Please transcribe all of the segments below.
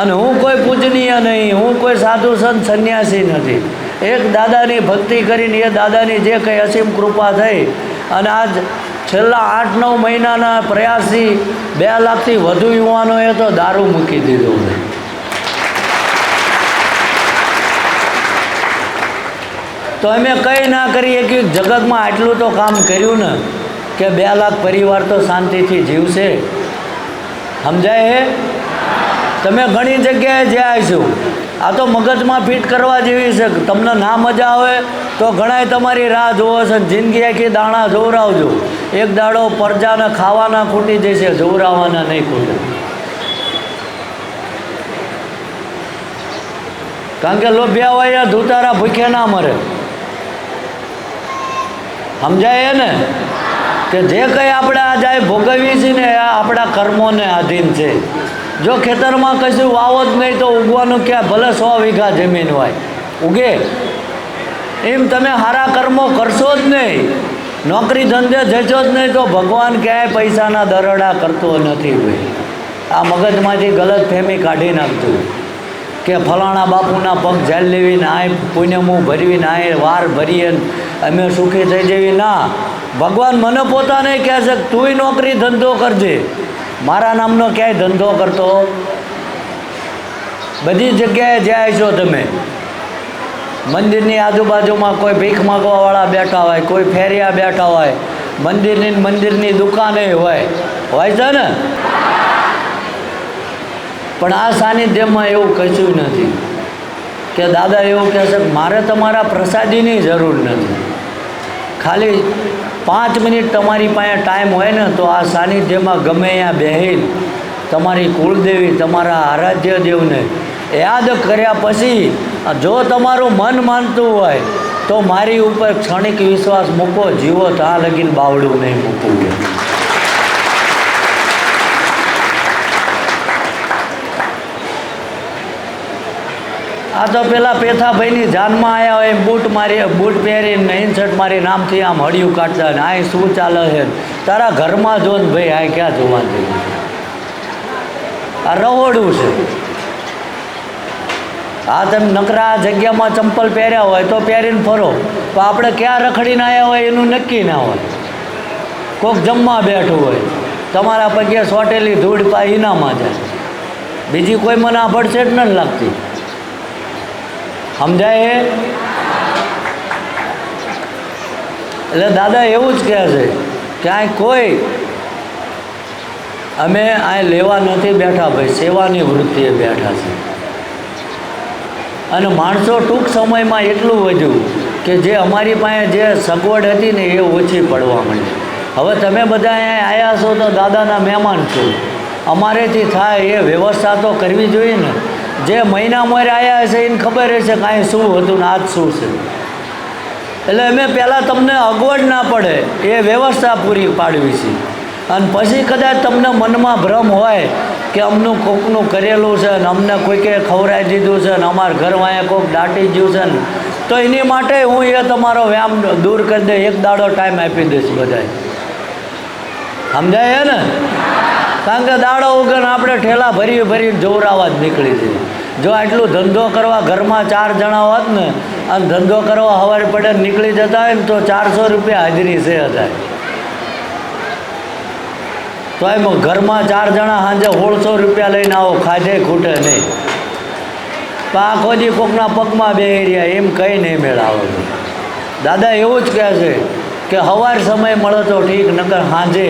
અને હું કોઈ પૂજનીય નહીં, હું કોઈ સાધુ સંત સંન્યાસી નથી. એક દાદાની ભક્તિ કરીને એ દાદાની જે કંઈ અસીમ કૃપા થઈ અને આજ છેલ્લા આઠ નવ મહિનાના પ્રયાસથી બે લાખથી વધુ યુવાનોએ તો દારૂ મૂકી દીધો તો અમે કંઈ ના કરીએ કે જગતમાં આટલું તો કામ કર્યું ને કે બે લાખ પરિવાર તો શાંતિથી જીવશે. સમજાય હે? તમે ઘણી જગ્યાએ જ્યાં છો. આ તો મગજમાં ફિટ કરવા જેવી છે. તમને ના મજા આવે તો ઘણાય તમારી રાહ જોવો છે જિંદગી આખી દાણા જોવરાવજો. એક દાડો પરજાને ખાવાના ખૂટી જશે, જોવરાવાના નહીં ખૂટે. કારણ કે લોભ્યા હોય ધૂતારા ભૂખ્યા ના મરે. સમજાય ને કે જે કંઈ આપણે આ જાય ભોગવીએ છીએ ને એ આપણા કર્મોને આધીન છે. જો ખેતરમાં કશું વાવો જ નહીં તો ઉગવાનું ક્યાં? ભલે સો વીઘા જમીન હોય. ઉગે. એમ તમે સારા કર્મો કરશો જ નહીં. નોકરી ધંધે જશો જ નહીં તો ભગવાન ક્યાંય પૈસાના દરોડા કરતો નથી ભાઈ આ મગજમાંથી ગલત ફેમી કાઢી નાખતું. કે ફલાણા બાપુના પગ ઝેલ લેવીને આય પુણ્યમું ભરવીને આય વાર ભરીએ, અમે સુખી થઈ જવી ના. ભગવાન મને પોતાને કહે છે તુંય નોકરી ધંધો કરજે. મારા નામનો ક્યાંય ધંધો કરતો? બધી જગ્યાએ જાય છો તમે. મંદિરની આજુબાજુમાં કોઈ ભીખ માગવાવાળા બેઠા હોય, કોઈ ફેરિયા બેઠા હોય, મંદિરની મંદિરની દુકાને હોય. હોય છે ને? પણ આ સાનિધ્યમાં એવું કશું નથી. કે દાદા એવું કહે છે મારે તમારા પ્રસાદીની જરૂર નથી. ખાલી પાંચ મિનિટ તમારી પાસે ટાઈમ હોય ને તો આ સાનિધ્યમાં ગમે ત્યાં બેહીને તમારી કુળદેવી, તમારા આરાધ્ય દેવને યાદ કર્યા પછી જો તમારું મન માનતું હોય તો મારી ઉપર ક્ષણિક વિશ્વાસ મૂકો, જીવો ત્યાં લગીને બાવડું નહીં મૂકવું આ તો પેલા પેથાભાઈની જાનમાં આવ્યા હોય બૂટ મારી, બૂટ પહેરીને નહીં શર્ટ મારી નામથી આમ હળિયું કાઢતા ને આ શું ચાલે છે? તારા ઘરમાં જો ને ભાઈ, આ ક્યાં જોવા જેવું આ રવોડું છે. આ તમે નકરા જગ્યામાં ચંપલ પહેર્યા હોય તો પહેરીને ફરો. તો આપણે ક્યાં રખડીને આવ્યા હોય એનું નક્કી ના હોય. કોક જમવા બેઠું હોય. તમારા પગે સોટેલી ધૂળ પા ઈનામાં જાય. બીજી કોઈ મને આ ભડસેટ નથી લાગતી. સમજાય એટલે દાદા એવું જ કહે છે કે આ કોઈ, અમે અહીં લેવા નથી બેઠા ભાઈ, સેવાની વૃત્તિએ બેઠા છે. અને માણસો ટૂંક સમયમાં એટલું વધ્યું કે જે અમારી પાસે જે સગવડ હતી ને એ ઓછી પડવા માંડી. હવે તમે બધા અહીંયા આવ્યા છો તો દાદાના મહેમાન છો. અમારેથી થાય એ વ્યવસ્થા તો કરવી જોઈએ ને. જે મહિના મોરે આવ્યા હશે એને ખબર હશે કે અહીં શું હતું ને આજ શું છે. એટલે અમે પહેલાં તમને અગવડ ના પડે, એ વ્યવસ્થા પૂરી પાડવી છે. અને પછી કદાચ તમને મનમાં ભ્રમ હોય કે અમનું કોકનું કરેલું છે ને અમને કોઈકે ખવડાવી દીધું છે ને અમારા ઘર વાંહે કોક દાટી ગયું છે ને, તો એની માટે હું એ તમારો વ્યામ દૂર કરી દે, એક દાડો ટાઈમ આપી દઈશ બધાય. સમજાય ને? કારણ કે દાડો વગર આપણે ઠેલા ભરી ભરી જોવરાવા જ નીકળી છે. જો આટલું ધંધો કરવા ઘરમાં ચાર જણા હોત ને અને ધંધો કરવા હવારે પડે નીકળી જતા હોય ને તો ચારસો રૂપિયા હાજરી છે હતા તો એમ ઘરમાં ચાર જણા સાંજે સોળસો રૂપિયા લઈને આવો, ખાધે ખૂટે નહીં. આખો દી કોકના પગમાં બે રહ્યા, એમ કંઈ નહીં મેળાવો. દાદા એવું જ કહે છે કે સવાર સમય મળે તો ઠીક, નકર સાંજે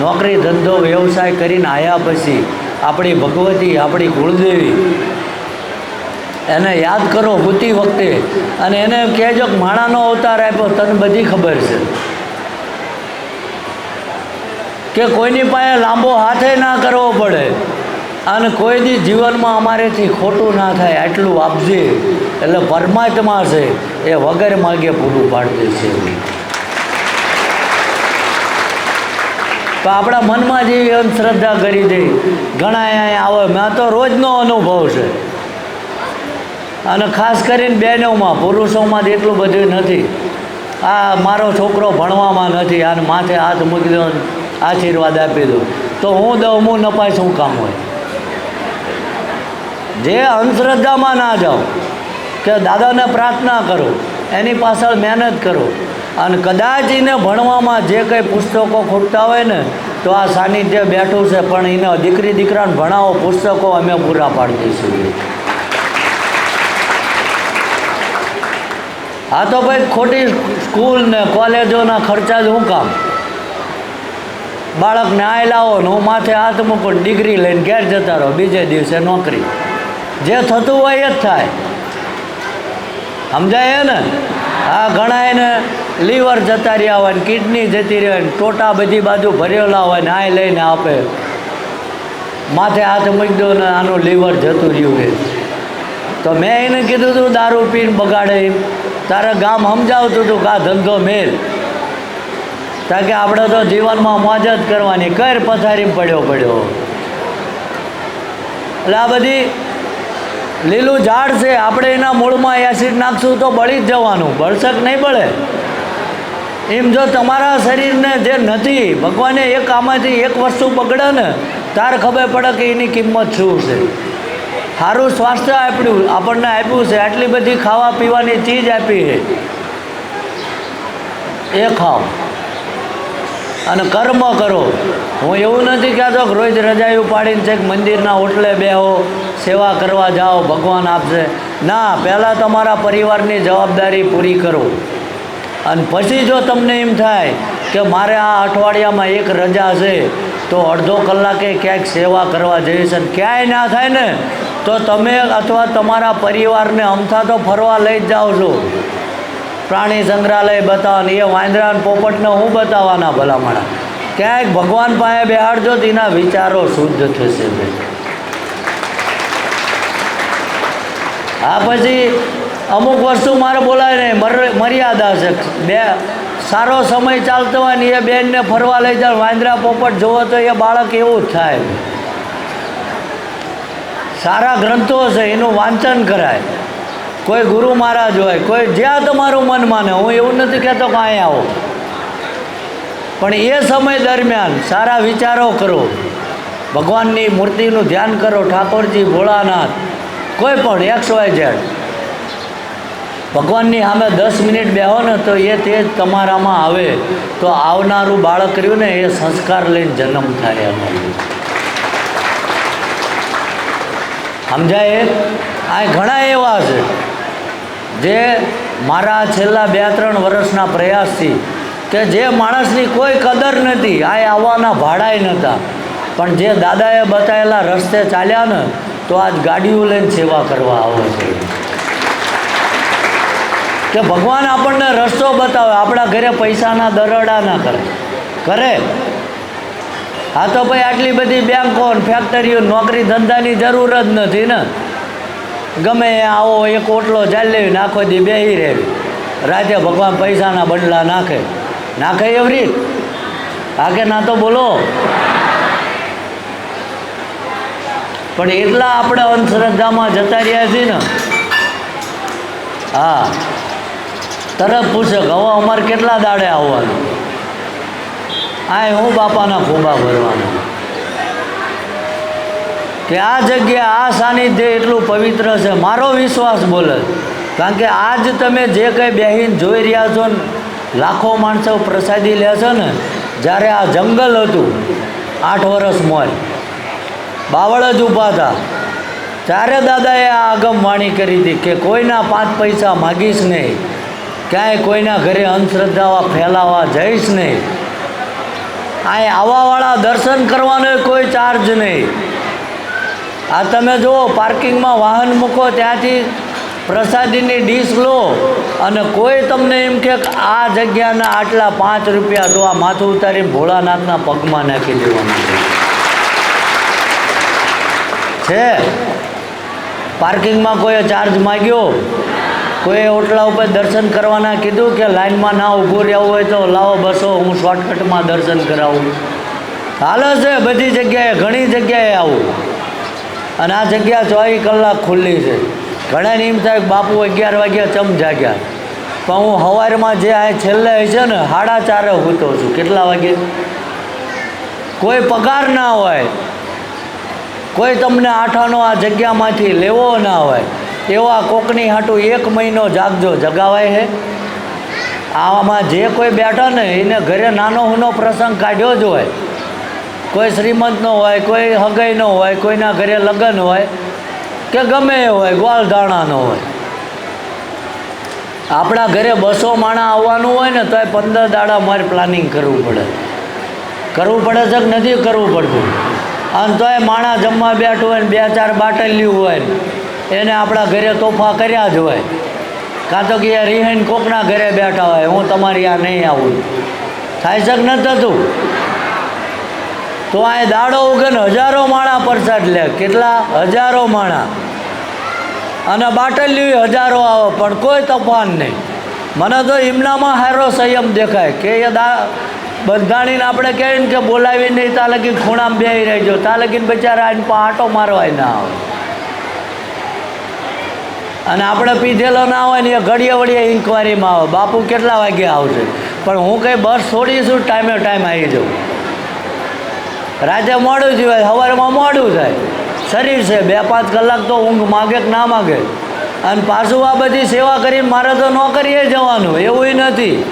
નોકરી, ધંધો, વ્યવસાય કરીને આવ્યા પછી આપણી ભગવતી, આપણી કુળદેવી. એને યાદ કરો ભૂતી વખતે અને એને કહેજો કે માણાનો અવતાર આપ્યો, તને બધી ખબર છે. કે કોઈની પાસે લાંબો હાથે ના કરવો પડે અને કોઈ દી જીવનમાં અમારેથી ખોટું ના થાય, આટલું આપજે. એટલે પરમાત્મા છે, એ વગર માગે પૂરું પાડતી છે. તો આપણા મનમાં જેવી અંધશ્રદ્ધા કરી દે, ઘણા અહીંયા આવે. મેં તો રોજનો અનુભવ છે. અને ખાસ કરીને બહેનોમાં, પુરુષોમાં જ એટલું બધું નથી. આ મારો છોકરો ભણવામાં નથી, આને માથે હાથ મૂકી દો આશીર્વાદ આપી દો. તો હું દઉં, હું નપાય, શું કામ હોય? જે અંધશ્રદ્ધામાં ના જાઓ, કે દાદાને પ્રાર્થના કરો, એની પાછળ મહેનત કરો. અને કદાચ એને ભણવામાં જે કંઈ પુસ્તકો ખૂટતા હોય ને, તો આ સાનિધ્ય બેઠું છે, પણ એને દીકરી દીકરાને ભણાવો, પુસ્તકો અમે પૂરા પાડી દઈશું. હા તો ભાઈ ખોટી સ્કૂલ ને કોલેજોના ખર્ચા જ શું કામ? બાળકને આય લાવો ને હું માથે હાથ મૂકું ડિગ્રી લઈને ઘેર જતા રહો, બીજે દિવસે નોકરી. જે થતું હોય એ જ થાય. સમજાય ને? આ ઘણા એને લીવર જતા રહ્યા હોય ને કિડની જતી રહી ને ટોટા બધી બાજુ ભરેલા હોય ને આ લઈને આપે. માથે હાથ મૂકી દો ને આનું લીવર જતું રહ્યું કે તો મેં એને કીધું હતું દારૂ પીને બગાડે એમ. તારે ગામ સમજાવતું હતું કે ધંધો મેલ. કારણ કે આપણે તો જીવનમાં મોજ જ કરવાની, કર પથારી પડ્યો પડ્યો. એટલે આ બધી લીલું ઝાડ છે, આપણે એના મૂળમાં એસિડ નાખશું તો બળી જ જવાનું બળશે નહીં બળે એમ જો તમારા શરીરને જે નથી, ભગવાને એક આમાંથી એક વસ્તુ બગડે ને, તાર ખબર પડે કે એની કિંમત શું છે. સારું સ્વાસ્થ્ય આપ્યું, આપણને આપ્યું છે, આટલી બધી ખાવા પીવાની ચીજ આપી છે. એ ખાઓ. અને કર્મ કરો. હું એવું નથી કહેતો કે રોજ રજાયું પાડીને છે કે મંદિરના હોટલે બેહો, સેવા કરવા જાઓ, ભગવાન આપશે. ના, પહેલાં તમારા પરિવારની જવાબદારી પૂરી કરો. અને પછી જો તમને એમ થાય કે મારે આ અઠવાડિયામાં એક રજા છે, તો અડધો કલાકે ક્યાંક સેવા કરવા જઈશ અને ક્યાંય ના થાય ને, તો તમે અથવા તમારા પરિવારને અમથા તો ફરવા લઈ જ જાઓ છો. પ્રાણી સંગ્રહાલય બતાવવાની, એ વાંદરા પોપટને હું બતાવવાના ભલામણા ક્યાંક ભગવાન પાસે બેહાડજો, તેના વિચારો શુદ્ધ થશે. આ પછી અમુક વસ્તુ મારે બોલાય નહીં. મર- મર્યાદા છે. બે, સારો સમય ચાલતો હોય ને એ બેનને ફરવા લઈ જાય વાંદરા પોપટ જોવો તો એ બાળક એવું જ થાય. સારા ગ્રંથો છે, એનું વાંચન કરાય. કોઈ ગુરુ મહારાજ હોય, કોઈ જ્યાં તમારું મન માને. હું એવું નથી કહેતો કે અહીં આવો. પણ એ સમય દરમિયાન સારા વિચારો કરો. ભગવાનની મૂર્તિનું ધ્યાન કરો. ઠાકોરજી, ભોળાનાથ, કોઈ પણ એક્સ વાય ઝેડ ભગવાનની સામે દસ મિનિટ બેહો ને તો એ તે તમારામાં આવે. તો આવનારું બાળક રહ્યું ને એ સંસ્કાર લઈને જન્મ થાય એમ સમજાય? આ ઘણા એવા છે જે મારા છેલ્લા બે ત્રણ વર્ષના પ્રયાસથી કે જે માણસની કોઈ કદર નથી, આ આવવાના ભાડાય નહોતા. પણ જે દાદાએ બતાવેલા રસ્તે ચાલ્યા ને તો આજ ગાડીઓ લઈને સેવા કરવા આવે છે. કે ભગવાન આપણને રસ્તો બતાવે, આપણા ઘરે પૈસાના દરડા ના કરે. કરે? હા તો ભાઈ આટલી બધી બેંકો ફેક્ટરીઓ નોકરી ધંધાની જરૂર જ નથી ને. ગમે આવો એક ઓટલો ચાલી લેવી નાખો દી બેહી રહેવી. રાતે ભગવાન પૈસાના બદલા નાખે. નાખે એવરી હા કે ના તો બોલો? પણ એટલા આપણે અંધશ્રદ્ધામાં જતા રહ્યા છીએ ને. હા. તરત પૂછે હવે અમારે કેટલા દાડે આવવાનું? આ હું બાપાના ખોબા ભરવાનું. કે આ જગ્યા, આ સાનિધ્ય એટલું પવિત્ર છે, મારો વિશ્વાસ બોલે. કારણ કે આજ તમે જે કંઈ બેહીને જોઈ રહ્યા છો ને, લાખો માણસો પ્રસાદી લે છે ને, જ્યારે આ જંગલ હતું, આઠ વર્ષ મોર બાવળ જ ઊભા હતા ત્યારે દાદાએ આ આગમ વાણી કરી હતી કે કોઈના પાંચ પૈસા માગીશ નહીં. ક્યાંય કોઈના ઘરે અંધશ્રદ્ધાવા ફેલાવા જઈશ નહીં. આ આવવાવાળા દર્શન કરવાનો કોઈ ચાર્જ નહીં. આ તમે જુઓ પાર્કિંગમાં વાહન મૂકો ત્યાંથી પ્રસાદીની ડીશ લો અને કોઈ તમને એમ કે આ જગ્યાના આટલા પાંચ રૂપિયા તો આ માથું ઉતારી ભોળાનાથના પગમાં નાખી દેવાનું છે. પાર્કિંગમાં કોઈએ ચાર્જ માગ્યો? કોઈએ ઓટલા ઉપર દર્શન કરવાના કીધું કે લાઇનમાં ના ઊભું રહેવું હોય તો લાવો બસો, હું શોર્ટકટમાં દર્શન કરાવું. હાલે છે, બધી જગ્યાએ, ઘણી જગ્યાએ આવું. અને આ જગ્યા ચોવીસ કલાક ખુલ્લી છે. ઘણાને એમ થાય બાપુ અગિયાર વાગ્યા ચમ જાગ્યા. પણ હું સવારમાં જે આ છેલ્લે છે ને, સાડા ચારે સૂતો છું. કેટલા વાગે? કોઈ પગાર ના હોય. કોઈ તમને આઠાનો આ જગ્યામાંથી લેવો ના હોય. એવા કોકની હાટું એક મહિનો જાગજો જગાવાય હે. આમાં જે કોઈ બેઠા ને એને ઘરે નાનો હુનો પ્રસંગ કાઢ્યો જ હોય. કોઈ શ્રીમંતનો હોય, કોઈ હગાઈનો હોય, કોઈના ઘરે લગ્ન હોય, કે ગમે એ હોય ગ્વાલધાણાનો હોય. આપણા ઘરે બસો માણા આવવાનું હોય ને તોય પંદર દાડા મારે પ્લાનિંગ કરવું પડે. કરવું પડે છે કે નથી કરવું પડતું? અને તોય માણા જમવા બેઠું હોય ને બે ચાર બાટલીયું હોય ને. એને આપણા ઘરે તોફા કર્યા જ હોય. કાં તો કે રિહાઈન કોકના ઘરે બેઠા હોય, હું તમારી આ નહીં આવું. થાય શક નથી થતું? તો આ દાડો ઉગન હજારો માણા પરસાદ લે. કેટલા? હજારો માણા અને બાટલ્યું હજારો આવે, પણ કોઈ તોફાન નહીં. મને તો એમનામાં હારો સંયમ દેખાય. કે એ દા બંધાણીને આપણે કહીએ ને કે બોલાવી નહીં તા લગીને ખૂણામાં બેહી રહેજો. તા લગીને બચારા આને પા આટો મારવાય ના આવે. અને આપણે પીધેલો ના હોય ને એ ઘડીએ વળીએ ઇન્કવાયરીમાં આવે. બાપુ કેટલા વાગે આવશે? પણ હું કંઈ બસ છોડીશું ટાઈમે ટાઈમ આવી જાઉં રાતે મોડું હોય, સવારમાં મોડું થાય. શરીર છે, બે પાંચ કલાક તો ઊંઘ માગે કે ના માગે. અને પાછું આ બધી સેવા કરીને મારે તો નોકરીએ જવાનું, એવું નથી.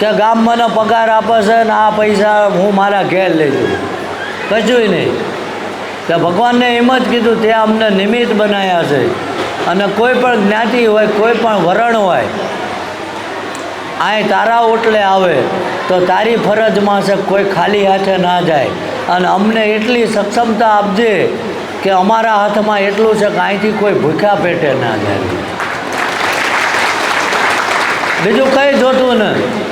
કે ગામ મને પગાર આપે છે ને આ પૈસા હું મારા ઘેર લઈ જઉં. કશું નહીં. કે ભગવાનને એમ જ કીધું, તે અમને નિમિત્ત બનાવ્યા છે. અને કોઈ પણ જ્ઞાતિ હોય, કોઈ પણ વરણ હોય, આય તારા ઓટલે આવે, તો તારી ફરજમાં છે કોઈ ખાલી હાથે ના જાય. અને અમને એટલી સક્ષમતા આપજે કે અમારા હાથમાં એટલું છે કે અહીંથી કોઈ ભૂખ્યા પેટે ના જાય. બીજું કંઈ જોતું નથી